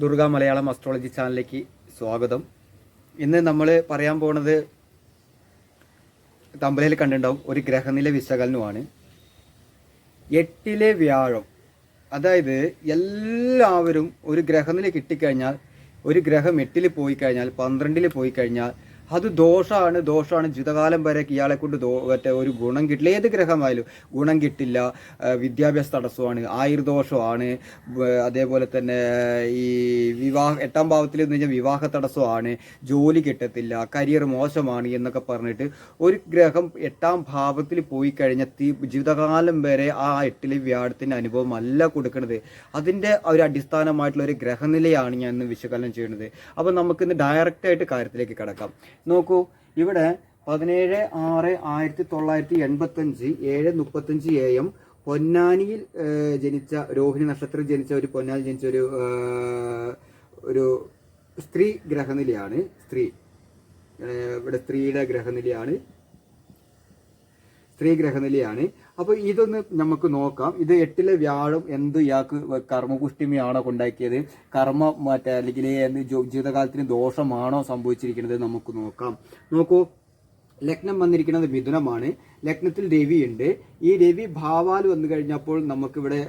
Durga Malayalam astrology ചാനലിലേക്ക് സ്വാഗതം. ഇന്ന് നമ്മൾ പറയാൻ പോണത് തമ്പലയിൽ കണ്ടിട്ടുണ്ടാവും ഒരു ഗ്രഹനില വിശകലനമാണ് എട്ടിലെ വ്യാഴം അതായത് എല്ലാവരും ഒരു ഗ്രഹനില കിട്ടിക്കഴിഞ്ഞാൽ ഒരു ഗ്രഹം എട്ടിൽ പോയി കഴിഞ്ഞാൽ പന്ത്രണ്ടിൽ പോയി കഴിഞ്ഞാൽ അത് ദോഷമാണ് ദോഷമാണ് ജീവിതകാലം വരെ ഇയാളെ കൊണ്ട് മറ്റേ ഒരു ഗുണം കിട്ടില്ല. ഏത് ഗ്രഹമായാലും ഗുണം കിട്ടില്ല. വിദ്യാഭ്യാസ തടസ്സമാണ്. ആയുർദോഷമാണ്. അതേപോലെ തന്നെ ഈ വിവാഹ എട്ടാം ഭാവത്തിൽ എന്ന് കഴിഞ്ഞാൽ വിവാഹ തടസ്സമാണ്. ജോലി കിട്ടത്തില്ല. കരിയർ മോശമാണ് എന്നൊക്കെ പറഞ്ഞിട്ട് ഒരു ഗ്രഹം എട്ടാം ഭാവത്തിൽ പോയി കഴിഞ്ഞാൽ ജീവിതകാലം വരെ ആ എട്ടിലെ വ്യാഴത്തിന്റെ അനുഭവം അല്ല കൊടുക്കുന്നത്. അതിന്റെ ഒരു അടിസ്ഥാനമായിട്ടുള്ള ഒരു ഗ്രഹനിലയാണ് ഞാൻ ഇന്ന് വിശകലനം ചെയ്യുന്നത്. അപ്പോൾ നമുക്കിന്ന് ഡയറക്റ്റായിട്ട് കാര്യത്തിലേക്ക് കിടക്കാം. നോക്കൂ ഇവിടെ പതിനേഴ് ആറ് ആയിരത്തി തൊള്ളായിരത്തി എൺപത്തഞ്ച് ഏഴ് മുപ്പത്തഞ്ച് എ എം പൊന്നാനിയിൽ ജനിച്ച രോഹിണി നക്ഷത്രം ജനിച്ച ഒരു പൊന്നാനി ജനിച്ച ഒരു ഒരു സ്ത്രീ ഗ്രഹനിലയാണ് സ്ത്രീ. ഇവിടെ സ്ത്രീയുടെ ഗ്രഹനിലയാണ് സ്ത്രീ ഗ്രഹനിലയാണ് അപ്പോൾ ഇതൊന്ന് നമുക്ക് നോക്കാം. ഇത് എട്ടിലെ വ്യാഴം എന്ത് ഇയാൾക്ക് കർമ്മപുഷ്ടിമയാണോ കൊണ്ടാക്കിയത്? കർമ്മ മറ്റേ അല്ലെങ്കിൽ ജീവിതകാലത്തിന് ദോഷമാണോ സംഭവിച്ചിരിക്കുന്നത് നമുക്ക് നോക്കാം. നോക്കൂ ലഗ്നം വന്നിരിക്കുന്നത് മിഥുനമാണ്. ലഗ്നത്തിൽ രവിയുണ്ട്. ഈ രവി ഭാവാൽ വന്നു കഴിഞ്ഞപ്പോൾ നമുക്കിവിടെ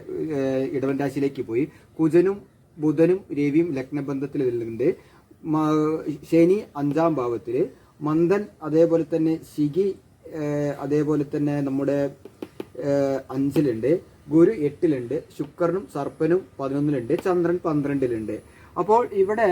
ഇടവൻ രാശിയിലേക്ക് പോയി. കുജനും ബുധനും രവിയും ലഗ്നബന്ധത്തിൽ ഇതിലുണ്ട് ശനി അഞ്ചാം ഭാവത്തിൽ മന്ദൻ അതേപോലെ തന്നെ ശിഖി അതേപോലെ തന്നെ നമ്മുടെ അഞ്ചിലുണ്ട് ഗുരു എട്ടിലുണ്ട് ശുക്രനും സർപ്പനും പതിനൊന്നിലുണ്ട് ചന്ദ്രൻ പന്ത്രണ്ടിലുണ്ട്. അപ്പോൾ ഇവിടെ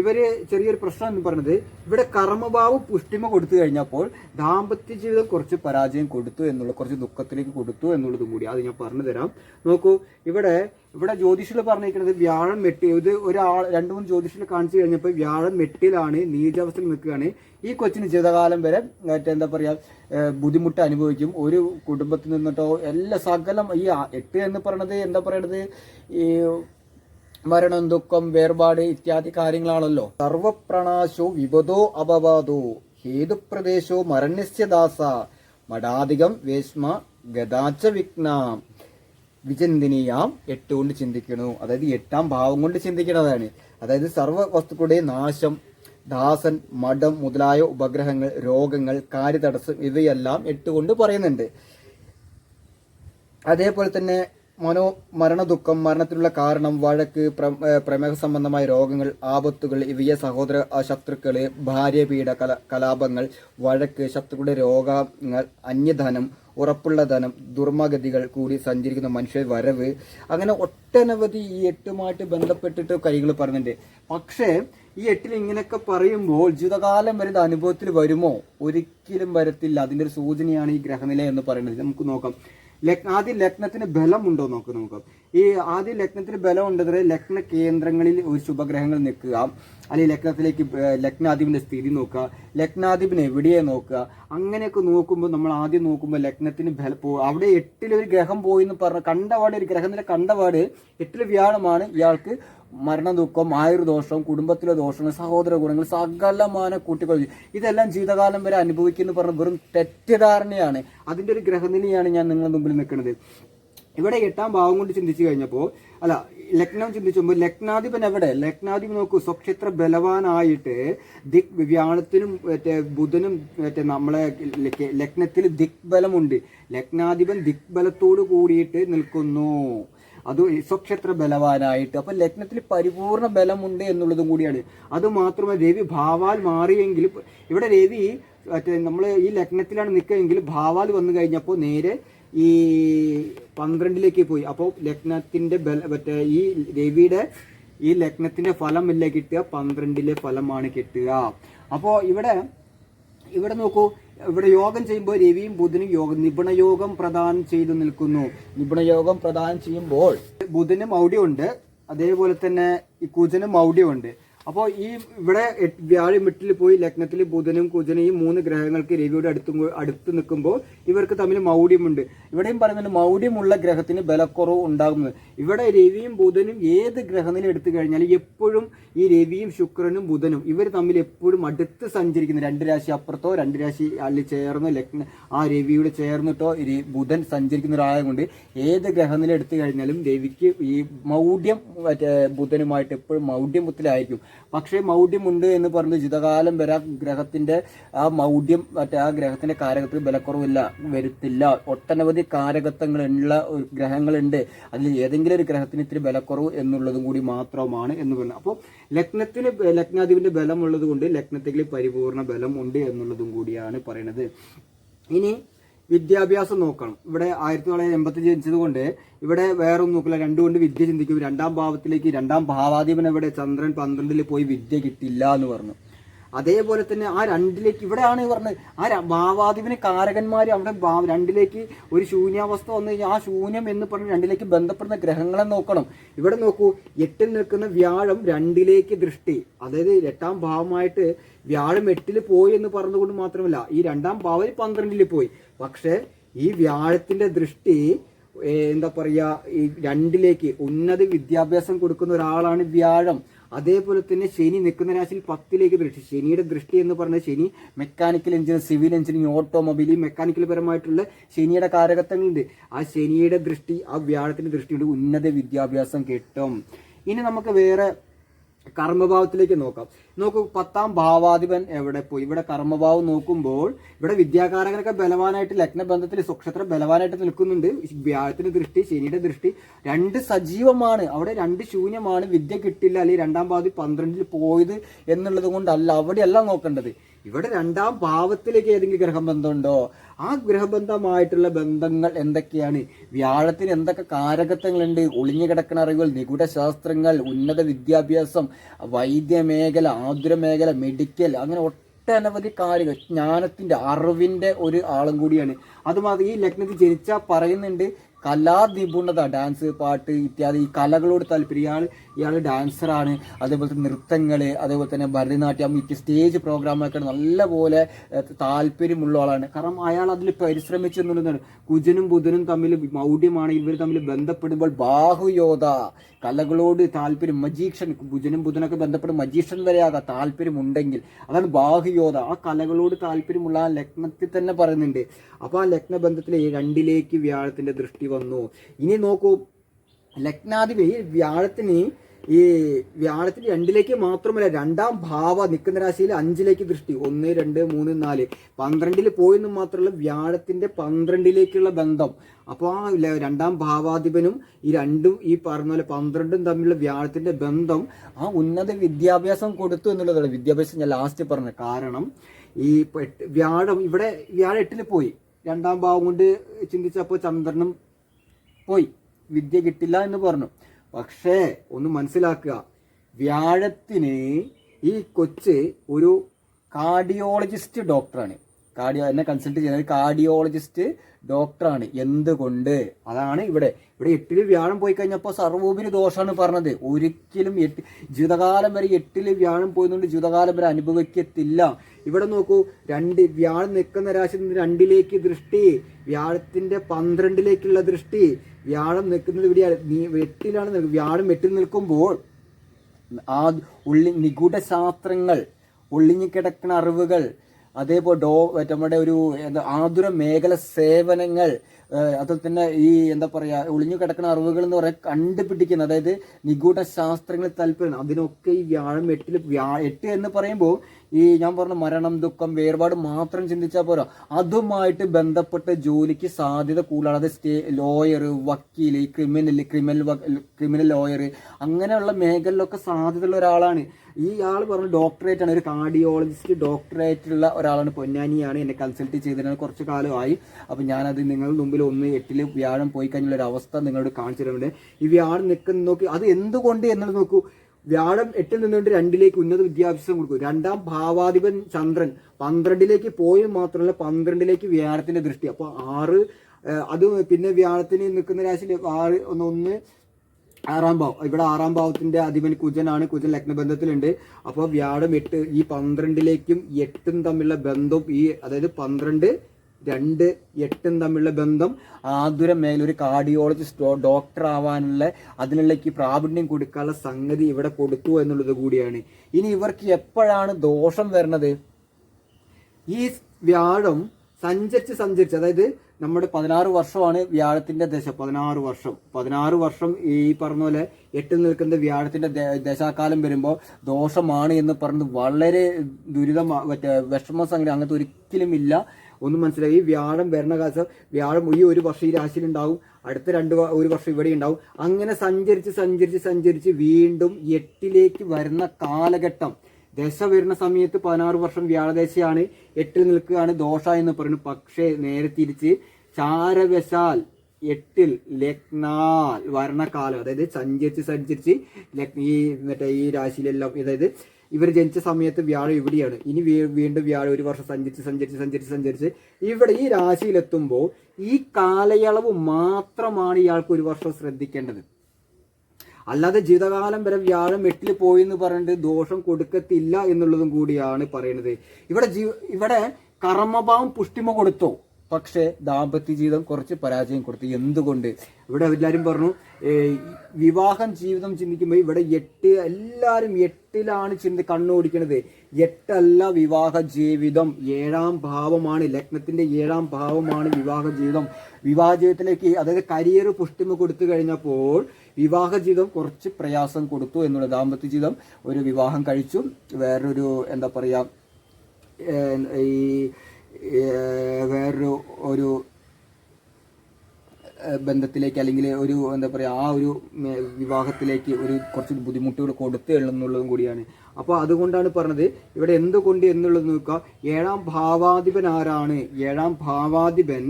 ഇവർ ചെറിയൊരു പ്രശ്നം എന്ന് പറഞ്ഞത് ഇവിടെ കർമ്മഭാവം പുഷ്ടിമ കൊടുത്തു കഴിഞ്ഞപ്പോൾ ദാമ്പത്യ ജീവിതം കുറച്ച് പരാജയം കൊടുത്തു എന്നുള്ള കുറച്ച് ദുഃഖത്തിലേക്ക് കൊടുത്തു എന്നുള്ളതും കൂടി. അത് ഞാൻ പറഞ്ഞു തരാം. നോക്കൂ ഇവിടെ ഇവിടെ ജ്യോതിഷിൽ പറഞ്ഞിരിക്കുന്നത് വ്യാഴം മെട്ടി ഇത് ഒരാൾ രണ്ടു മൂന്ന് ജ്യോതിഷിൽ കാണിച്ചു കഴിഞ്ഞപ്പോൾ വ്യാഴം മെട്ടിലാണ് നീചാവസ്ഥയിൽ നിൽക്കുകയാണ്. ഈ കൊച്ചിന് ജീവിതകാലം വരെ എന്താ പറയുക ബുദ്ധിമുട്ട് അനുഭവിക്കും. ഒരു കുടുംബത്തിൽ നിന്നിട്ടോ എല്ലാ സകലം ഈ എട്ട് എന്ന് പറയണത് എന്താ പറയണത്? ഈ മരണം ദുഃഖം വേർപാട് ഇത്യാദി കാര്യങ്ങളാണല്ലോ. സർവപ്രണാശോ വിപദോ അപവാദോ. ഹേതുപ്രദേശോ മരണ്യസ്യദാസ. മടാധികം വേശ്മ ഗതാച്ച വിഘ്ന. വിചിന്തനീയാം എട്ട് കൊണ്ട് ചിന്തിക്കണു അതായത് എട്ടാം ഭാവം കൊണ്ട് ചിന്തിക്കുന്നതാണ്. അതായത് സർവ വസ്തുക്കളുടെ നാശം ദാസൻ മഠം മുതലായ ഉപഗ്രഹങ്ങൾ രോഗങ്ങൾ കാര്യതടസ്സം ഇവയെല്ലാം എട്ട് കൊണ്ട് പറയുന്നുണ്ട്. അതേപോലെ തന്നെ മനോ മരണദുഃഖം മരണത്തിനുള്ള കാരണം വഴക്ക് പ്ര- പ്രമേഹ സംബന്ധമായ രോഗങ്ങൾ ആപത്തുകൾ ഇവയെ സഹോദര ശത്രുക്കൾ ഭാര്യപീഡ കല കലാപങ്ങൾ വഴക്ക് ശത്രുക്കളുടെ രോഗങ്ങൾ അന്യധനം ഉറപ്പുള്ള ധനം ദുർമഗതികൾ കൂടി സഞ്ചരിക്കുന്ന മനുഷ്യ വരവ്. അങ്ങനെ ഒട്ടനവധി ഈ എട്ടുമായിട്ട് ബന്ധപ്പെട്ടിട്ട് കൈകൾ പറയുന്നുണ്ട് പക്ഷേ ഈ എട്ടിൽ ഇങ്ങനെയൊക്കെ പറയുമ്പോൾ ജീവിതകാലം വരെ അനുഭവത്തിൽ വരുമോ? ഒരിക്കലും വരത്തില്ല. അതിന്റെ ഒരു സൂചനയാണ് ഈ ഗ്രഹനില എന്ന് പറയുന്നത്. നമുക്ക് നോക്കാം. ആദ്യം ലഗ്നത്തിന് ബലം ഉണ്ടോ നോക്ക് നമുക്ക്. ഈ ആദ്യം ലഗ്നത്തിന് ബലം ഉണ്ടെങ്കിൽ ലഗ്ന കേന്ദ്രങ്ങളിൽ ഒരു ശുഭഗ്രഹങ്ങൾ നിൽക്കുക. അല്ലെങ്കിൽ ലഗ്നത്തിലേക്ക് ലഗ്നാധിപന്റെ സ്ഥിതി നോക്കുക. ലഗ്നാധിപൻ എവിടെയെ നോക്കുക. അങ്ങനെയൊക്കെ നോക്കുമ്പോൾ നമ്മൾ ആദ്യം നോക്കുമ്പോൾ ലഗ്നത്തിന് ബല പോ അവിടെ എട്ടിലൊരു ഗ്രഹം പോയി എന്ന് പറഞ്ഞ കണ്ടപാട് ഒരു ഗ്രഹത്തിന്റെ കണ്ടപാട് എട്ടിൽ വ്യാഴമാണ്. ഇയാൾക്ക് മരണദുഃഖം ആയുർദോഷം കുടുംബത്തിലെ ദോഷങ്ങൾ സഹോദര ഗുണങ്ങൾ സകലമാന കൂട്ടിക്കൊ ഇതെല്ലാം ജീവിതകാലം വരെ അനുഭവിക്കുന്നു പറഞ്ഞ വെറും തെറ്റിദ്ധാരണയാണ്. അതിന്റെ ഒരു ഗ്രഹനിലയാണ് ഞാൻ നിങ്ങളുടെ മുമ്പിൽ നിൽക്കുന്നത്. ഇവിടെ എട്ടാം ഭാവം കൊണ്ട് ചിന്തിച്ചു കഴിഞ്ഞപ്പോൾ അല്ല ലഗ്നം ചിന്തിച്ചുമ്പോൾ ലഗ്നാധിപൻ എവിടെ? ലഗ്നാധിപൻ നോക്കൂ സ്വക്ഷേത്ര ബലവാനായിട്ട് ദിക് വ്യാഴത്തിനും മറ്റേ ബുധനും മറ്റേ നമ്മളെ ലഗ്ന- ലഗ്നത്തിൽ ദിക്ബലമുണ്ട്. ലഗ്നാധിപൻ ദിക്ബലത്തോട് കൂടിയിട്ട് നിൽക്കുന്നു. അത് സ്വക്ഷേത്ര ബലവാനായിട്ട്. അപ്പൊ ലഗ്നത്തിൽ പരിപൂർണ ബലമുണ്ട് എന്നുള്ളതും കൂടിയാണ്. അത് മാത്രമല്ല രവി ഭാവാൽ മാറിയെങ്കിലും ഇവിടെ രവി മറ്റേ നമ്മൾ ഈ ലഗ്നത്തിലാണ് നിൽക്കുകയെങ്കിൽ ഭാവാൽ വന്നു കഴിഞ്ഞപ്പോൾ നേരെ ഈ പന്ത്രണ്ടിലേക്ക് പോയി. അപ്പോൾ ലഗ്നത്തിന്റെ ബല മറ്റേ ഈ രവിയുടെ ഈ ലഗ്നത്തിന്റെ ഫലമല്ല കിട്ടുക പന്ത്രണ്ടിലെ ഫലമാണ് കിട്ടുക. അപ്പോൾ ഇവിടെ ഇവിടെ നോക്കൂ ഇവിടെ യോഗം ചെയ്യുമ്പോൾ രവിയും ബുധനും യോഗം നിപുണയോഗം പ്രദാനം ചെയ്തു നിൽക്കുന്നു. നിപുണയോഗം പ്രദാനം ചെയ്യുമ്പോൾ ബുധനും മൗഢ്യമുണ്ട്. അതേപോലെ തന്നെ ഈ കുജനും മൗഢ്യമുണ്ട്. അപ്പോൾ ഈ ഇവിടെ വ്യാഴം എട്ടിൽ പോയി ലഗ്നത്തിൽ ബുധനും കുജനും ഈ മൂന്ന് ഗ്രഹങ്ങൾക്ക് രവിയുടെ അടുത്ത് അടുത്ത് നിൽക്കുമ്പോൾ ഇവർക്ക് തമ്മിൽ മൗഢ്യമുണ്ട്. ഇവിടെയും പറയുന്നുണ്ട് മൗഢ്യമുള്ള ഗ്രഹത്തിന് ബലക്കുറവ് ഉണ്ടാകുന്നത്. ഇവിടെ രവിയും ബുധനും ഏത് ഗ്രഹത്തിനും എടുത്തു കഴിഞ്ഞാൽ എപ്പോഴും ഈ രവിയും ശുക്രനും ബുധനും ഇവർ തമ്മിൽ എപ്പോഴും അടുത്ത് സഞ്ചരിക്കുന്നു. രണ്ട് രാശി അപ്പുറത്തോ രണ്ട് രാശി അല്ലെങ്കിൽ ചേർന്ന് ലഗ്ന ആ രവിയുടെ ചേർന്നിട്ടോ ബുധൻ സഞ്ചരിക്കുന്ന ഒരാളായതുകൊണ്ട് ഏത് ഗ്രഹനില എടുത്തു കഴിഞ്ഞാലും രവിക്ക് ഈ മൗഢ്യം മറ്റേ ബുധനുമായിട്ട് എപ്പോഴും മൗഢ്യമുത്തിലായിരിക്കും. പക്ഷേ മൗഢ്യമുണ്ട് എന്ന് പറഞ്ഞ് ജിതകാലം വരെ ആ ഗ്രഹത്തിന്റെ ആ മൗഢ്യം മറ്റേ ആ ഗ്രഹത്തിന്റെ കാരകത്തിൽ ബലക്കുറവില്ല വരുത്തില്ല. ഒട്ടനവധി കാരകത്വങ്ങളുള്ള ഗ്രഹങ്ങളുണ്ട്. അതിൽ ഏതെങ്കിലും ഒരു ഗ്രഹത്തിന് ഇത്തിരി ബലക്കുറവ് എന്നുള്ളതും കൂടി മാത്രമാണ് എന്ന് പറയുന്നത് അപ്പോൾ ലഗ്നത്തിന് ലഗ്നാധിപന്റെ ബലമുള്ളത് കൊണ്ട് ലഗ്നത്തിൽ പരിപൂർണ ബലം ഉണ്ട് എന്നുള്ളതും കൂടിയാണ് പറയുന്നത് ഇനി വിദ്യാഭ്യാസം നോക്കണം. ഇവിടെ ആയിരത്തി തൊള്ളായിരത്തി എൺപത്തി ജനിച്ചത് കൊണ്ട് ഇവിടെ വേറെ ഒന്നും നോക്കില്ല. രണ്ടുകൊണ്ട് വിദ്യ ചിന്തിക്കും. രണ്ടാം ഭാവത്തിലേക്ക് രണ്ടാം ഭാവാധിപൻ ഇവിടെ ചന്ദ്രൻ പന്ത്രണ്ടിൽ പോയി വിദ്യ കിട്ടില്ല എന്ന് പറഞ്ഞു. അതേപോലെ തന്നെ ആ രണ്ടിലേക്ക് ഇവിടെയാണ് പറഞ്ഞത്. ആ ഭാവാധിപന് കാരകന്മാർ അവിടെ രണ്ടിലേക്ക് ഒരു ശൂന്യാവസ്ഥ വന്നു കഴിഞ്ഞാൽ ആ ശൂന്യം എന്ന് പറഞ്ഞ് രണ്ടിലേക്ക് ബന്ധപ്പെടുന്ന ഗ്രഹങ്ങളെ നോക്കണം. ഇവിടെ നോക്കൂ എട്ടിൽ നിൽക്കുന്ന വ്യാഴം രണ്ടിലേക്ക് ദൃഷ്ടി. അതായത് എട്ടാം ഭാവമായിട്ട് വ്യാഴം എട്ടിൽ പോയി എന്ന് പറഞ്ഞതുകൊണ്ട് മാത്രമല്ല ഈ രണ്ടാം ഭാവം പന്ത്രണ്ടിൽ പോയി. പക്ഷേ ഈ വ്യാഴത്തിന്റെ ദൃഷ്ടി എന്താ പറയുക ഈ രണ്ടിലേക്ക് ഉന്നത വിദ്യാഭ്യാസം കൊടുക്കുന്ന ഒരാളാണ് വ്യാഴം. അതേപോലെ തന്നെ ശനി നിൽക്കുന്ന രാശിയിൽ പത്തിലേക്ക് ദൃഷ്ടി ശനിയുടെ ദൃഷ്ടി എന്ന് പറഞ്ഞാൽ Shani mechanical engineer civil engineering automobile mechanical പരമായിട്ടുള്ള ശനിയുടെ കാരകത്വങ്ങളുണ്ട്. ആ ശനിയുടെ ദൃഷ്ടി ആ വ്യാഴത്തിന്റെ ദൃഷ്ടിയുണ്ട് ഉന്നത വിദ്യാഭ്യാസം കിട്ടും. ഇനി നമുക്ക് വേറെ കർമ്മഭാവത്തിലേക്ക് നോക്കാം. നോക്കൂ പത്താം ഭാവാധിപൻ എവിടെ പോയി? ഇവിടെ കർമ്മഭാവം നോക്കുമ്പോൾ ഇവിടെ വിദ്യാകാരകനൊക്കെ ബലവാനായിട്ട് ലഗ്നബന്ധത്തിൽ സുക്ഷത്ര ബലവാനായിട്ട് നിൽക്കുന്നുണ്ട്. വ്യാഴത്തിന്റെ ദൃഷ്ടി ശനിയുടെ ദൃഷ്ടി രണ്ട് സജീവമാണ്. അവിടെ രണ്ട് ശൂന്യമാണ്. വിദ്യ കിട്ടില്ല. അല്ലെങ്കിൽ രണ്ടാം പാതി പന്ത്രണ്ടിൽ പോയത് എന്നുള്ളത് കൊണ്ടല്ല അവിടെയല്ല നോക്കേണ്ടത്. ഇവിടെ രണ്ടാം ഭാവത്തിലേക്ക് ഏതെങ്കിലും ഗ്രഹബന്ധമുണ്ടോ? ആ ഗ്രഹബന്ധമായിട്ടുള്ള ബന്ധങ്ങൾ എന്തൊക്കെയാണ്? വ്യാഴത്തിന് എന്തൊക്കെ കാരകത്വങ്ങളുണ്ട്? ഒളിഞ്ഞു കിടക്കുന്ന അറിവുകൾ നിഗൂഢ ശാസ്ത്രങ്ങൾ ഉന്നത വിദ്യാഭ്യാസം വൈദ്യമേഖല ആതുര മേഖല മെഡിക്കൽ അങ്ങനെ ഒട്ടനവധി കാര്യങ്ങൾ. ജ്ഞാനത്തിന്റെ അറിവിന്റെ ഒരു ആളും കൂടിയാണ്. അതുമാതിരി ഈ ലഗ്നത്തിൽ ജനിച്ചാൽ പറയുന്നുണ്ട് കലാനിപുണത ഡാൻസ് പാട്ട് ഇത്യാദി ഈ കലകളോട് താല്പര്യം ഇയാൾ ഇയാൾ ഡാൻസറാണ് അതേപോലെ തന്നെ നൃത്തങ്ങൾ അതേപോലെ തന്നെ ഭരതനാട്യം ഈ സ്റ്റേജ് പ്രോഗ്രാമൊക്കെ നല്ലപോലെ താല്പര്യമുള്ള ആളാണ്. കാരണം അയാൾ അതിൽ പരിശ്രമിച്ചു എന്നുള്ളതാണ്. കുജനും ബുധനും തമ്മിൽ മൗഢ്യമാണ് ഇവർ തമ്മിൽ ബന്ധപ്പെടുമ്പോൾ ബാഹുയോധ കലകളോട് താല്പര്യം മജീഷൻ ബുധനും ബുധനൊക്കെ ബന്ധപ്പെട്ട് മജീഷൻ വരെയാകാം താല്പര്യമുണ്ടെങ്കിൽ. അതാണ് ബാഹുയോധ ആ കലകളോട് താല്പര്യമുള്ള ആ ലഗ്നത്തിൽ തന്നെ പറയുന്നുണ്ട്. അപ്പോൾ ആ ലഗ്ന ബന്ധത്തിലെ ഈ രണ്ടിലേക്ക് വ്യാഴത്തിന്റെ ദൃഷ്ടി വന്നു. ഇനി നോക്കൂ ലഗ്നാധിപതി വ്യാഴത്തിന് ഈ വ്യാഴത്തിന് രണ്ടിലേക്ക് മാത്രമല്ല രണ്ടാം ഭാവ നിൽക്കുന്ന രാശിയിൽ അഞ്ചിലേക്ക് ദൃഷ്ടി. ഒന്ന് രണ്ട് മൂന്ന് നാല്. പന്ത്രണ്ടിൽ പോയെന്ന് മാത്രമല്ല വ്യാഴത്തിന്റെ പന്ത്രണ്ടിലേക്കുള്ള ബന്ധം. അപ്പോൾ ആ രണ്ടാം ഭാവാധിപനും ഈ രണ്ടും ഈ പറഞ്ഞ പോലെ പന്ത്രണ്ടും തമ്മിലുള്ള വ്യാഴത്തിന്റെ ബന്ധം ആ ഉന്നത വിദ്യാഭ്യാസം കൊടുത്തു എന്നുള്ളതാണ് വിദ്യാഭ്യാസം ഞാൻ ലാസ്റ്റ് പറഞ്ഞത് കാരണം. ഈ വ്യാഴം ഇവിടെ വ്യാഴം എട്ടിൽ പോയി. രണ്ടാം ഭാവം കൊണ്ട് ചിന്തിച്ചപ്പോൾ ചന്ദ്രനും പോയി. വിദ്യ കിട്ടില്ല എന്ന് പറഞ്ഞു. പക്ഷേ ഒന്ന് മനസ്സിലാക്കുക. വ്യാഴത്തിന് ഈ കൊച്ച് ഒരു കാർഡിയോളജിസ്റ്റ് ഡോക്ടറാണ് കാർഡിയോ എന്നെ കൺസൾട്ട് ചെയ്യുന്നത് കാർഡിയോളജിസ്റ്റ് ഡോക്ടറാണ് എന്തുകൊണ്ട്? അതാണ് ഇവിടെ. ഇവിടെ എട്ടിൽ വ്യാഴം പോയി കഴിഞ്ഞപ്പോൾ സർവോപരി ദോഷമാണ് പറഞ്ഞത്. ഒരിക്കലും എട്ട് ജീവിതകാലം വരെ എട്ടിൽ വ്യാഴം പോയതുകൊണ്ട് ജീവിതകാലം വരെ അനുഭവിക്കത്തില്ല. ഇവിടെ നോക്കൂ രണ്ട് വ്യാഴം നിൽക്കുന്ന രാശി രണ്ടിലേക്ക് ദൃഷ്ടി വ്യാഴത്തിന്റെ പന്ത്രണ്ടിലേക്കുള്ള ദൃഷ്ടി വ്യാഴം നിൽക്കുന്നത് ഇവിടെയാണ് നീ വെട്ടിലാണ്. വ്യാഴം വെട്ടിൽ നിൽക്കുമ്പോൾ ആ ഉള്ളി നിഗൂഢ ശാസ്ത്രങ്ങൾ ഒളിഞ്ഞു അറിവുകൾ അതേപോലെ ഡോ നമ്മുടെ ഒരു എന്താ ആതുര മേഖല സേവനങ്ങൾ അതുപോലെ തന്നെ ഈ എന്താ പറയാ ഒളിഞ്ഞു കിടക്കുന്ന അറിവുകൾ എന്ന് പറയാൻ കണ്ടുപിടിക്കുന്ന അതായത് നിഗൂഢ ശാസ്ത്രങ്ങളിൽ താല്പര്യം അതിനൊക്കെ ഈ വ്യാഴം എട്ടിൽ വ്യാ എട്ട് എന്ന് പറയുമ്പോൾ ഈ ഞാൻ പറഞ്ഞ മരണം ദുഃഖം വേർപാട് മാത്രം ചിന്തിച്ചാൽ പോരാ. അതുമായിട്ട് ബന്ധപ്പെട്ട ജോലിക്ക് സാധ്യത അത് സ്റ്റേ ലോയർ വക്കീൽ ക്രിമിനൽ ക്രിമിനൽ ക്രിമിനൽ ലോയർ അങ്ങനെയുള്ള മേഖലയിലൊക്കെ സാധ്യതയുള്ള ഒരാളാണ്. ഈ ആൾ പറഞ്ഞ ഡോക്ടറേറ്റ് ആണ്. ഒരു കാർഡിയോളജിസ്റ്റ് ഡോക്ടറേറ്റ് ഉള്ള ഒരാളാണ് പൊന്നാനിയാണ് എന്നെ കൺസൾട്ട് ചെയ്തിരുന്നത്. കുറച്ച് കാലമായി. അപ്പോൾ ഞാനത് നിങ്ങളുടെ മുമ്പിൽ ഒന്ന് എട്ടിൽ വ്യാഴം പോയി കഴിഞ്ഞുള്ള ഒരു അവസ്ഥ നിങ്ങളോട് കാണിച്ചു തരുന്നുണ്ട്. ഈ വ്യാഴം നിൽക്കുന്ന നോക്കി അത് എന്തുകൊണ്ട് എന്നുള്ളത് നോക്കൂ. വ്യാഴം എട്ടിൽ നിന്നുകൊണ്ട് രണ്ടിലേക്ക് ഉന്നത വിദ്യാഭ്യാസം കൊടുക്കും. രണ്ടാം ഭാവാധിപൻ ചന്ദ്രൻ പന്ത്രണ്ടിലേക്ക് പോയി മാത്രമല്ല പന്ത്രണ്ടിലേക്ക് വ്യാഴത്തിന്റെ ദൃഷ്ടി. അപ്പോൾ ആറ് അത് പിന്നെ വ്യാഴത്തിന് നിൽക്കുന്ന രാശിയിൽ ആറ് ഒന്ന് ഒന്ന് ആറാം ഭാവം. ഇവിടെ ആറാം ഭാവത്തിന്റെ അധിപൻ കുജനാണ്. കുജൻ ലഗ്നബന്ധത്തിലുണ്ട്. അപ്പോൾ വ്യാഴം എട്ട് ഈ പന്ത്രണ്ടിലേക്കും എട്ടും തമ്മിലുള്ള ബന്ധം ഈ അതായത് പന്ത്രണ്ട് രണ്ട് എട്ടും തമ്മിലുള്ള ബന്ധം ആതുര മേലൊരു കാർഡിയോളജിസ്റ്റ് ഡോക്ടർ ആവാനുള്ള അതിനുള്ളേക്ക് പ്രാവീണ്യം കൊടുക്കാനുള്ള സംഗതി ഇവിടെ കൊടുത്തു എന്നുള്ളത് കൂടിയാണ്. ഇനി ഇവർക്ക് എപ്പോഴാണ് ദോഷം വരുന്നത്? ഈ വ്യാഴം സഞ്ചരിച്ച് സഞ്ചരിച്ച് അതായത് നമ്മുടെ പതിനാറ് വർഷമാണ് വ്യാഴത്തിന്റെ ദശ. പതിനാറ് വർഷം. പതിനാറ് വർഷം ഈ പറഞ്ഞ പോലെ എട്ട് നിൽക്കുന്ന വ്യാഴത്തിന്റെ ദശാകാലം വരുമ്പോൾ ദോഷമാണ് എന്ന് പറഞ്ഞത് വളരെ ദുരിതം മറ്റേ വിഷമ സംഗതി അങ്ങനത്തെ ഒരിക്കലും ഇല്ല. ഒന്നും മനസ്സിലായി. ഈ വ്യാഴം വരണ കാലം വ്യാഴം ഈ ഒരു വർഷം ഈ രാശിയിൽ ഉണ്ടാവും. അടുത്ത രണ്ട് ഒരു വർഷം ഇവിടെ ഉണ്ടാവും. അങ്ങനെ സഞ്ചരിച്ച് സഞ്ചരിച്ച് സഞ്ചരിച്ച് വീണ്ടും എട്ടിലേക്ക് വരുന്ന കാലഘട്ടം. ദശ വരുന്ന സമയത്ത് പതിനാറ് വർഷം വ്യാഴദശയാണ് എട്ടിൽ നിൽക്കുകയാണ് ദോഷ എന്ന് പറയുന്നു. പക്ഷേ നേരെ തിരിച്ച് ചാരവശാൽ എട്ടിൽ ലഗ്നാൽ വരണകാലം അതായത് സഞ്ചരിച്ച് സഞ്ചരിച്ച് ലഗ്ന ഈ മറ്റേ ഈ രാശിയിലെല്ലാം അതായത് ഇവർ ജനിച്ച സമയത്ത് വ്യാഴം ഇവിടെയാണ്. ഇനി വീണ്ടും വ്യാഴം ഒരു വർഷം സഞ്ചരിച്ച് സഞ്ചരിച്ച് സഞ്ചരിച്ച് സഞ്ചരിച്ച് ഇവിടെ ഈ രാശിയിലെത്തുമ്പോൾ ഈ കാലയളവ് മാത്രമാണ് ഇയാൾക്ക് ഒരു വർഷം ശ്രദ്ധിക്കേണ്ടത്. അല്ലാതെ ജീവിതകാലം വരെ വ്യാഴം എട്ടിൽ പോയി എന്ന് പറഞ്ഞിട്ട് ദോഷം കൊടുക്കത്തില്ല എന്നുള്ളതും കൂടിയാണ് പറയുന്നത്. ഇവിടെ ജീവ ഇവിടെ കർമ്മഭാവം പുഷ്ടിമ കൊടുത്തു. പക്ഷേ ദാമ്പത്യ ജീവിതം കുറച്ച് പരാജയം കൊടുത്തു. എന്തുകൊണ്ട്? ഇവിടെ എല്ലാവരും പറഞ്ഞു വിവാഹം ജീവിതം ചിന്തിക്കുമ്പോൾ ഇവിടെ എട്ട് എല്ലാവരും എട്ടിലാണ് ചിന്തി കണ്ണോടിക്കണത് എട്ടല്ല വിവാഹ ജീവിതം. ഏഴാം ഭാവമാണ് ലഗ്നത്തിന്റെ ഏഴാം ഭാവമാണ് വിവാഹ ജീവിതം. വിവാഹ ജീവിതത്തിലേക്ക് അതായത് കരിയർ പുഷ്ടിമ കൊടുത്തു കഴിഞ്ഞപ്പോൾ വിവാഹ ജീവിതം കുറച്ച് പ്രയാസം കൊടുത്തു എന്നുള്ള ദാമ്പത്യ ജീവിതം ഒരു വിവാഹം കഴിച്ചു. വേറൊരു എന്താ പറയാ ഈ വേറൊരു ഒരു ബന്ധത്തിലേക്ക് അല്ലെങ്കിൽ ഒരു എന്താ പറയുക ആ ഒരു വിവാഹത്തിലേക്ക് ഒരു കുറച്ച് ബുദ്ധിമുട്ടുകൾ കൊടുത്തു എന്നുള്ളതും കൂടിയാണ്. അപ്പോൾ അതുകൊണ്ടാണ് പറഞ്ഞത് ഇവിടെ എന്തുകൊണ്ട് എന്നുള്ളത് നോക്കുക. ഏഴാം ഭാവാധിപൻ ആരാണ്? ഏഴാം ഭാവാധിപൻ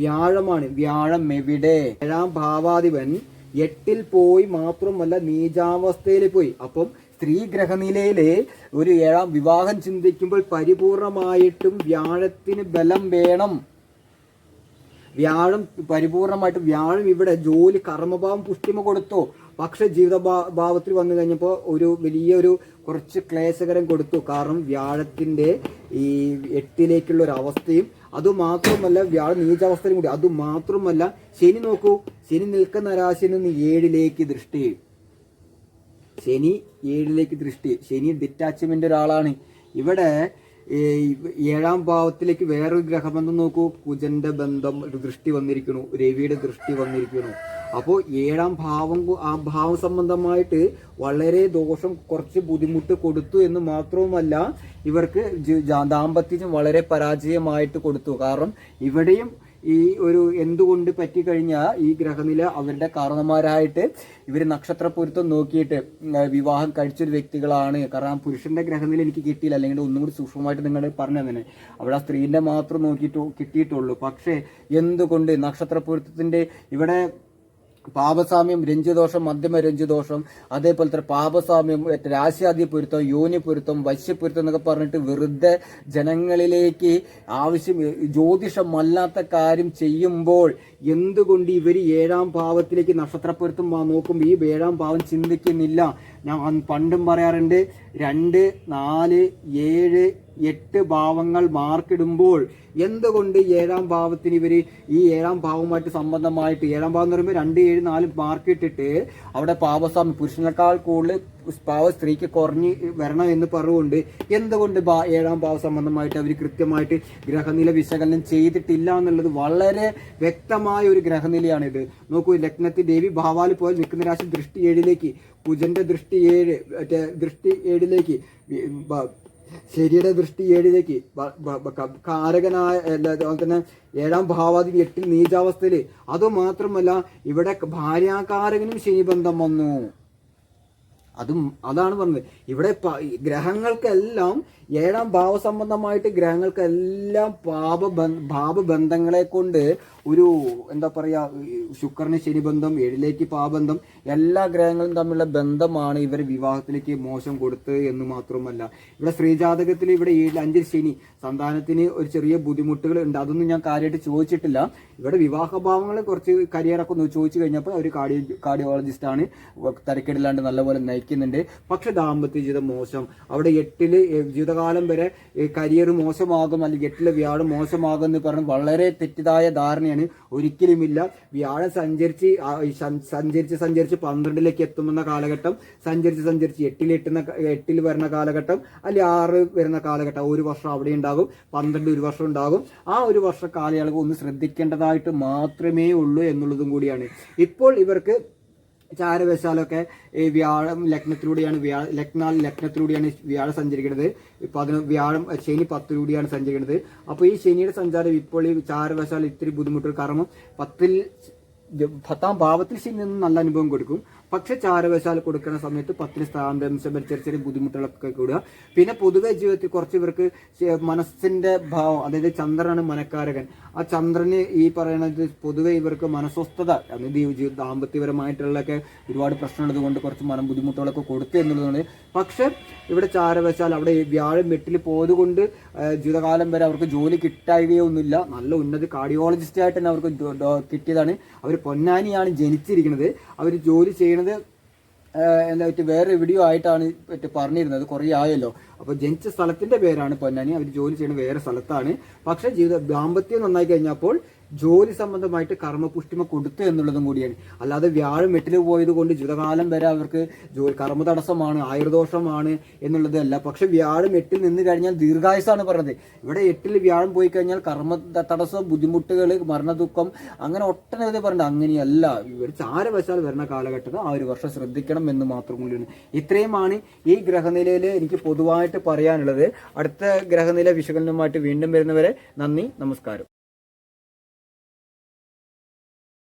വ്യാഴമാണ്. വ്യാഴം എവിടെ? ഏഴാം ഭാവാധിപൻ എട്ടിൽ പോയി മാത്രമല്ല നീചാവസ്ഥയിൽ പോയി. അപ്പം സ്ത്രീ ഗ്രഹനിലയിലെ ഒരു ഏഴാം വിവാഹം ചിന്തിക്കുമ്പോൾ പരിപൂർണമായിട്ടും വ്യാഴത്തിന് ബലം വേണം. വ്യാഴം പരിപൂർണമായിട്ട് വ്യാഴം ഇവിടെ ജോലി കർമ്മഭാവം പുഷ്ടിമ കൊടുത്തു. പക്ഷെ ജീവിത ഭാവത്തിൽ വന്നു കഴിഞ്ഞപ്പോൾ ഒരു വലിയൊരു കുറച്ച് ക്ലേശകരം കൊടുത്തു. കാരണം വ്യാഴത്തിന്റെ ഈ എട്ടിലേക്കുള്ള ഒരു അവസ്ഥയും അതുമാത്രമല്ല വ്യാഴം നീചാവസ്ഥയും കൂടി. അതുമാത്രമല്ല ശനി നോക്കൂ ശനി നിൽക്കുന്ന രാശിയിൽ നിന്ന് ഏഴിലേക്ക് ദൃഷ്ടി. ശനി ഏഴിലേക്ക് ദൃഷ്ടി. ശനി ഡിറ്റാച്ച്മെന്റ് ഒരാളാണ്. ഇവിടെ ഏഴാം ഭാവത്തിലേക്ക് വേറൊരു ഗ്രഹബന്ധം നോക്കൂ. കുജന്റെ ബന്ധം ഒരു ദൃഷ്ടി വന്നിരിക്കുന്നു. രവിയുടെ ദൃഷ്ടി വന്നിരിക്കുന്നു. അപ്പോൾ ഏഴാം ഭാവം ആ ഭാവം സംബന്ധമായിട്ട് വളരെ ദോഷം കുറച്ച് ബുദ്ധിമുട്ട് കൊടുത്തു എന്ന് മാത്രവുമല്ല ഇവർക്ക് ദാമ്പത്യം വളരെ പരാജയമായിട്ട് കൊടുത്തു. കാരണം ഇവിടെയും ഈ ഒരു എന്തുകൊണ്ട് പറ്റിക്കഴിഞ്ഞാൽ ഈ ഗ്രഹനില അവരുടെ കാരണന്മാരായിട്ട് ഇവർ നക്ഷത്ര പൊരുത്തം നോക്കിയിട്ട് വിവാഹം കഴിച്ചൊരു വ്യക്തികളാണ്. കാരണം പുരുഷന്റെ ഗ്രഹനില എനിക്ക് കിട്ടിയില്ല. അല്ലെങ്കിൽ ഒന്നും കൂടി സൂക്ഷ്മമായിട്ട് നിങ്ങൾ പറഞ്ഞു തന്നെ. അവിടെ സ്ത്രീന്റെ മാത്രം നോക്കിയിട്ട് കിട്ടിയിട്ടുള്ളൂ. പക്ഷേ എന്തുകൊണ്ട് നക്ഷത്ര പൊരുത്തത്തിന്റെ ഇവിടെ പാപസാമ്യം രഞ്ജുദോഷം മധ്യമ രഞ്ജുദോഷം അതേപോലെ തന്നെ പാപസാമ്യം രാശിയാദി പൊരുത്തം യോനി പൊരുത്തം വശ്യപ്പൊരുത്തം എന്നൊക്കെ പറഞ്ഞിട്ട് വെറുതെ ജനങ്ങളിലേക്ക് ആവശ്യം ജ്യോതിഷമല്ലാത്ത കാര്യം ചെയ്യുമ്പോൾ എന്തുകൊണ്ട് ഇവർ ഏഴാം ഭാവത്തിലേക്ക് നക്ഷത്രപ്പൊരുത്തം നോക്കുമ്പോൾ ഈ ഏഴാം ഭാവം ചിന്തിക്കുന്നില്ല. ഞാൻ പണ്ടും പറയാറുണ്ട് രണ്ട് നാല് ഏഴ് എട്ട് ഭാവങ്ങൾ മാർക്കിടുമ്പോൾ എന്തുകൊണ്ട് ഏഴാം ഭാവത്തിന് ഇവർ ഈ ഏഴാം ഭാവമായിട്ട് സംബന്ധമായിട്ട് ഏഴാം ഭാവം എന്ന് പറയുമ്പോൾ രണ്ട് ഏഴ് നാല് മാർക്കിട്ടിട്ട് അവിടെ പാപസ്വാമി പുരുഷനേക്കാൾ കൂടുതൽ പാവ സ്ത്രീക്ക് കുറഞ്ഞ് വരണം എന്ന് പറഞ്ഞുകൊണ്ട് എന്തുകൊണ്ട് ഏഴാം ഭാവ സംബന്ധമായിട്ട് അവർ കൃത്യമായിട്ട് ഗ്രഹനില വിശകലനം ചെയ്തിട്ടില്ല എന്നുള്ളത് വളരെ വ്യക്തമായ ഒരു ഗ്രഹനിലയാണിത്. നോക്കൂ ലഗ്നത്തിൽ ദേവി ഭാവാൽ പോയാൽ നിൽക്കുന്ന രാശി ദൃഷ്ടി ഏഴിലേക്ക് കുജന്റെ ദൃഷ്ടി ഏഴ് മറ്റേ ദൃഷ്ടി ഏഴിലേക്ക് ശരിയുടെ ദൃഷ്ടി ഏഴിലേക്ക്. കാരകനായ അതുപോലെ തന്നെ ഏഴാം ഭാവാധിപതി എട്ടിൽ നീചാവസ്ഥയിൽ. അതുമാത്രമല്ല ഇവിടെ ഭാര്യാകാരകനും ശനിബന്ധം വന്നു. അതും അതാണ് പറഞ്ഞത്. ഇവിടെ ഗ്രഹങ്ങൾക്കെല്ലാം ഏഴാം ഭാവസംബന്ധമായിട്ട് ഗ്രഹങ്ങൾക്കെല്ലാം പാപ ഭാവബന്ധങ്ങളെ കൊണ്ട് ഒരു എന്താ പറയാ ശുക്രന് ശനിബന്ധം ഏഴിലേക്ക് പാബന്ധം എല്ലാ ഗ്രഹങ്ങളും തമ്മിലുള്ള ബന്ധമാണ് ഇവരെ വിവാഹത്തിലേക്ക് മോശം കൊടുത്ത് എന്ന് മാത്രമല്ല. ഇവിടെ ശ്രീജാതകത്തിൽ ഇവിടെ ഏഴ് അഞ്ചിൽ ശനി. സന്താനത്തിന് ഒരു ചെറിയ ബുദ്ധിമുട്ടുകൾ ഉണ്ട്. അതൊന്നും ഞാൻ കാര്യമായിട്ട് ചോദിച്ചിട്ടില്ല. ഇവിടെ വിവാഹഭാവങ്ങൾ കുറച്ച് കരിയറൊക്കെ ഒന്ന് ചോദിച്ചു കഴിഞ്ഞപ്പോൾ കാർഡിയോ കാർഡിയോളജിസ്റ്റ് ആണ് തരക്കേടില്ലാണ്ട് നല്ലപോലെ നയിക്കുന്നുണ്ട്. പക്ഷെ ദാമ്പത്യ ജീവിതം മോശം. അവിടെ എട്ടിൽ ജീവിതകാലം വരെ കരിയർ മോശമാകും അല്ലെങ്കിൽ എട്ടിലെ വ്യാഴം മോശമാകും എന്ന് പറഞ്ഞ് വളരെ തെറ്റിദ്ധായ ധാരണയാണ് ഒരിക്കലുമില്ല. വ്യാഴം സഞ്ചരിച്ച് സഞ്ചരിച്ച് സഞ്ചരിച്ച് പന്ത്രണ്ടിലേക്ക് എത്തുമെന്ന കാലഘട്ടം സഞ്ചരിച്ച് സഞ്ചരിച്ച് എട്ടിലെട്ടുന്ന എട്ടിൽ വരുന്ന കാലഘട്ടം അല്ലെങ്കിൽ ആറ് വരുന്ന കാലഘട്ടം ഒരു വർഷം അവിടെ ഉണ്ടാകും. പന്ത്രണ്ട് ഒരു വർഷം ഉണ്ടാകും. ആ ഒരു വർഷ കാലയളവ് ഒന്ന് ശ്രദ്ധിക്കേണ്ടതായിട്ട് മാത്രമേ ഉള്ളൂ എന്നുള്ളതും കൂടിയാണ്. ഇപ്പോൾ ഇവർക്ക് ചാരവശാലൊക്കെ ഈ വ്യാഴം ലഗ്നത്തിലൂടെയാണ് വ്യാഴ ലഗ്നാൽ ലഗ്നത്തിലൂടെയാണ് വ്യാഴം സഞ്ചരിക്കുന്നത്. ഇപ്പൊ അതിന് വ്യാഴം ശനി പത്തിലൂടെയാണ് സഞ്ചരിക്കുന്നത്. അപ്പോൾ ഈ ശനിയുടെ സഞ്ചാരം ഇപ്പോൾ ഈ ചാരവശാൽ ഇത്തിരി ബുദ്ധിമുട്ടുകൾ കാരണം പത്തിൽ പത്താം ഭാവത്തിൽ ശനി നിന്ന് നല്ല അനുഭവം കൊടുക്കും. പക്ഷെ ചാരവശാൽ കൊടുക്കുന്ന സമയത്ത് പത്തിന് സ്ഥാനാന്തരം ചെറിയ ചെറിയ ബുദ്ധിമുട്ടുകളൊക്കെ കൂടുക. പിന്നെ പൊതുവെ ജീവിതത്തിൽ കുറച്ച് ഇവർക്ക് മനസ്സിന്റെ ഭാവം അതായത് ചന്ദ്രനാണ് മനക്കാരകൻ. ആ ചന്ദ്രന് ഈ പറയുന്നത് പൊതുവെ ഇവർക്ക് മനസ്വസ്ഥത അതായത് ദാമ്പത്യപരമായിട്ടുള്ളൊക്കെ ഒരുപാട് പ്രശ്നമുള്ളത് കൊണ്ട് കുറച്ച് മനം ബുദ്ധിമുട്ടുകളൊക്കെ കൊടുത്തു എന്നുള്ളതാണ്. പക്ഷെ ഇവിടെ ചാരവശാൽ അവിടെ വ്യാഴം വെട്ടിൽ പോയതുകൊണ്ട് ജീവിതകാലം വരെ അവർക്ക് ജോലി കിട്ടായികയൊന്നുമില്ല. നല്ല ഉന്നത കാർഡിയോളജിസ്റ്റ് ആയിട്ട് തന്നെ അവർക്ക് കിട്ടിയതാണ്. അവർ പൊന്നാനിയാണ് ജനിച്ചിരിക്കുന്നത്. അവർ ജോലി ചെയ്യണത് ആഹ് എന്താ പറ്റി വേറെ വീഡിയോ ആയിട്ടാണ് മറ്റേ പറഞ്ഞിരുന്നത്. കുറേ ആയല്ലോ. അപ്പോൾ ജനിച്ച സ്ഥലത്തിന്റെ പേരാണ് പൊന്നാനി. അവർ ജോലി ചെയ്യുന്ന വേറെ സ്ഥലത്താണ്. പക്ഷേ ജീവിത ദാമ്പത്യം നന്നായി കഴിഞ്ഞപ്പോൾ ജോലി സംബന്ധമായിട്ട് കർമ്മപുഷ്ടിമ കൊടുത്തു എന്നുള്ളതും കൂടിയാണ്. അല്ലാതെ വ്യാഴം എട്ടിൽ പോയത് കൊണ്ട് ജീവിതകാലം വരെ അവർക്ക് ജോലി കർമ്മ തടസ്സമാണ് ആയുർദോഷമാണ് എന്നുള്ളതല്ല പക്ഷെ വ്യാഴം എട്ടിൽ നിന്ന് കഴിഞ്ഞാൽ ദീർഘായുസാണ് പറഞ്ഞത്. ഇവിടെ എട്ടിൽ വ്യാഴം പോയി കഴിഞ്ഞാൽ കർമ്മ തടസ്സം ബുദ്ധിമുട്ടുകൾ മരണദുഃഖം അങ്ങനെ ഒട്ടനവധി പറഞ്ഞത് അങ്ങനെയല്ല ഇവർ ചാരവശാൽ വരുന്ന കാലഘട്ടത്തിൽ ആ ഒരു വർഷം ശ്രദ്ധിക്കണം എന്ന് മാത്രം കൂടിയാണ്. ഇത്രയുമാണ് ഈ ഗ്രഹനിലയിൽ എനിക്ക് പൊതുവായിട്ട് പറയാനുള്ളത്. അടുത്ത ഗ്രഹനില വിശകലനമായിട്ട് വീണ്ടും വരുന്നവരെ നന്ദി നമസ്കാരം.